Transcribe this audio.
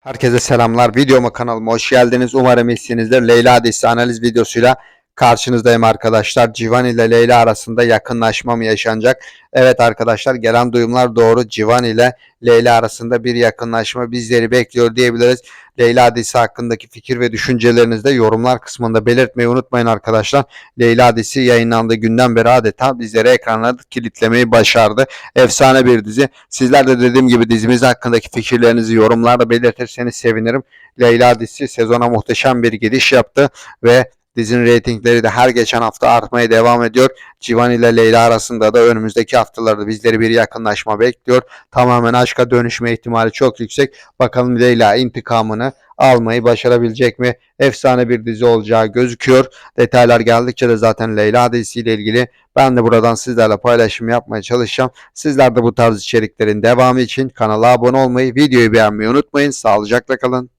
Herkese selamlar. Videoma kanalıma hoş geldiniz. Umarım iyisinizdir. Leyla dizisi analiz videosuyla karşınızdayım arkadaşlar. Civan ile Leyla arasında yakınlaşma mı yaşanacak? Evet arkadaşlar gelen duyumlar doğru. Civan ile Leyla arasında bir yakınlaşma bizleri bekliyor diyebiliriz. Leyla dizisi hakkındaki fikir ve düşüncelerinizi de yorumlar kısmında belirtmeyi unutmayın arkadaşlar. Leyla dizisi yayınlandığı günden beri adeta bizleri ekranlarda kilitlemeyi başardı. Efsane bir dizi. Sizler de dediğim gibi dizimiz hakkındaki fikirlerinizi yorumlarda belirtirseniz sevinirim. Leyla dizisi sezona muhteşem bir giriş yaptı ve dizinin reytingleri de her geçen hafta artmaya devam ediyor. Civan ile Leyla arasında da önümüzdeki haftalarda bizleri bir yakınlaşma bekliyor. Tamamen aşka dönüşme ihtimali çok yüksek. Bakalım Leyla intikamını almayı başarabilecek mi? Efsane bir dizi olacağı gözüküyor. Detaylar geldikçe de zaten Leyla dizisiyle ilgili ben de buradan sizlerle paylaşım yapmaya çalışacağım. Sizler de bu tarz içeriklerin devamı için kanala abone olmayı, videoyu beğenmeyi unutmayın. Sağlıcakla kalın.